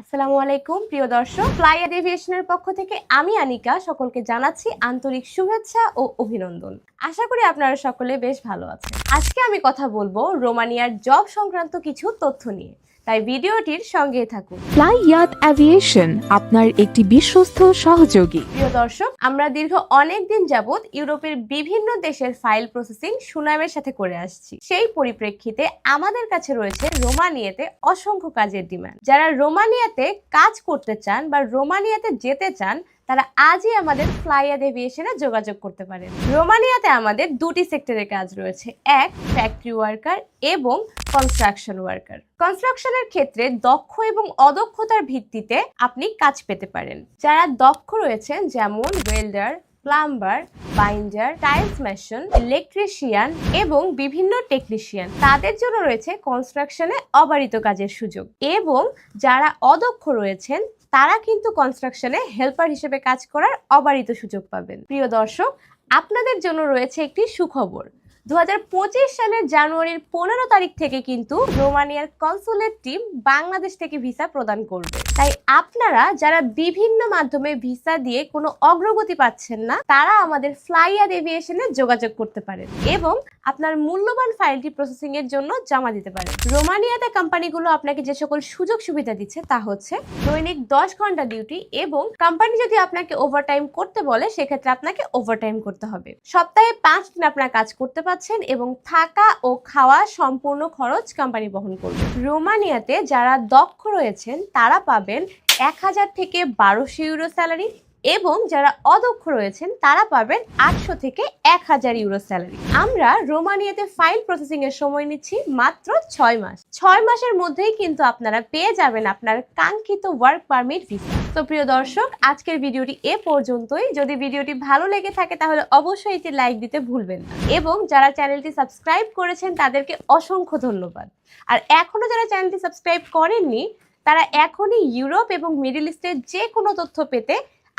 আসসালামু আলাইকুম, প্রিয় দর্শক। ফ্লাই এভিয়েশনের পক্ষ থেকে আমি আনিকা, সকলকে জানাচ্ছি আন্তরিক শুভেচ্ছা ও অভিনন্দন। আশা করি আপনারা সকলে বেশ ভালো আছেন। আজকে আমি কথা বলব রোমানিয়ার জব সংক্রান্ত কিছু তথ্য নিয়ে। তাই ভিডিওটির সঙ্গে থাকুন। ফ্লাই ইয়াত অ্যাভিয়েশন আপনার একটি বিশ্বস্ত সহযোগী। প্রিয় দর্শক আমরা দীর্ঘ অনেক দিন যাবত ইউরোপের বিভিন্ন দেশের ফাইল প্রসেসিং সুনামের সাথে করে আসছি। সেই পরিপ্রেক্ষিতে আমাদের কাছে রয়েছে রোমানিয়াতে অসংখ্য কাজের ডিমান্ড যারা রোমানিয়াতে কাজ করতে চান বা রোমানিয়াতে যেতে চান তারা আজই আমাদের ফ্লাইয়াদ এভিয়েশনে যোগাযোগ করতে পারেন। রোমানিয়াতে আমাদের দুটি সেক্টরের কাজ রয়েছে। এক, ফ্যাক্টরি ওয়ার্কার এবং কনস্ট্রাকশন ওয়ার্কার। কনস্ট্রাকশনের ক্ষেত্রে দক্ষ এবং অদক্ষতার ভিত্তিতে আপনি কাজ পেতে পারেন। যারা দক্ষ রয়েছেন, যেমন welder, plumber, binder, tiles mason, electrician এবং বিভিন্ন টেকনিশিয়ান, তাদের জন্য রয়েছে কনস্ট্রাকশনে অবারিত কাজের সুযোগ। এবং যারা অদক্ষ রয়েছেন তারা কিন্তু কনস্ট্রাকশনে হেল্পার হিসেবে কাজ করার অবারিত সুযোগ পাবেন। প্রিয় দর্শক, আপনাদের জন্য রয়েছে একটি সুখবর। দু হাজার পঁচিশ সালের জানুয়ারির পনেরো তারিখ থেকে কিন্তু রোমানিয়ার কনসুলেট টিম বাংলাদেশ থেকে ভিসা প্রদান করবে। তাই আপনারা যারা বিভিন্ন মাধ্যমে ভিসা দিয়ে কোনো অগ্রগতি পাচ্ছেন না, তারা আমাদের ফ্লাইয়ার এভিয়েশনে যোগাযোগ করতে পারেন এবং আপনার মূল্যবান ফাইলটি প্রসেসিং এর জন্য জমা দিতে পারেন। রোমানিয়াতে কোম্পানিগুলো আপনাকে যে সকল সুযোগ সুবিধা দিচ্ছে তা হচ্ছে দৈনিক দশ ঘণ্টা ডিউটি এবং কোম্পানি যদি আপনাকে ওভারটাইম করতে বলে, সেক্ষেত্রে আপনাকে ওভারটাইম করতে হবে। সপ্তাহে পাঁচ দিন আপনার কাজ করতে পারছেন এবং থাকা ও খাওয়া সম্পূর্ণ খরচ কোম্পানি বহন করবে। রোমানিয়াতে যারা দক্ষ রয়েছেন, তারা পাবেন এক হাজার থেকে বারোশো ইউরো স্যালারি এবং যারা অদক্ষ রয়েছেন, তারা পাবেন আটশো থেকে এক হাজার ইউরো স্যালারি। আমরা রোমানিয়াতে ফাইল প্রসেসিং এর সময় নিচ্ছি মাত্র ছয় মাস। ছয় মাসের মধ্যেই কিন্তু আপনারা পেয়ে যাবেন আপনার কাঙ্ক্ষিত ওয়ার্ক পারমিট ভিসা তো প্রিয় দর্শক, আজকের ভিডিওটি এ পর্যন্তই। যদি ভিডিওটি ভালো লেগে থাকে, তাহলে অবশ্যই এটি লাইক দিতে ভুলবেন না। এবং যারা চ্যানেলটি সাবস্ক্রাইব করেছেন, তাদেরকে অসংখ্য ধন্যবাদ। আর এখনও যারা চ্যানেলটি সাবস্ক্রাইব করেননি, তারা এখনই ইউরোপ এবং মিডল ইস্টের যে কোনো তথ্য পেতে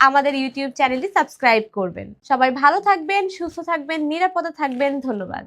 আমাদের ইউটিউব চ্যানেলটি সাবস্ক্রাইব করবেন। সবাই ভালো থাকবেন সুস্থ থাকবেন নিরাপদে থাকবেন। ধন্যবাদ।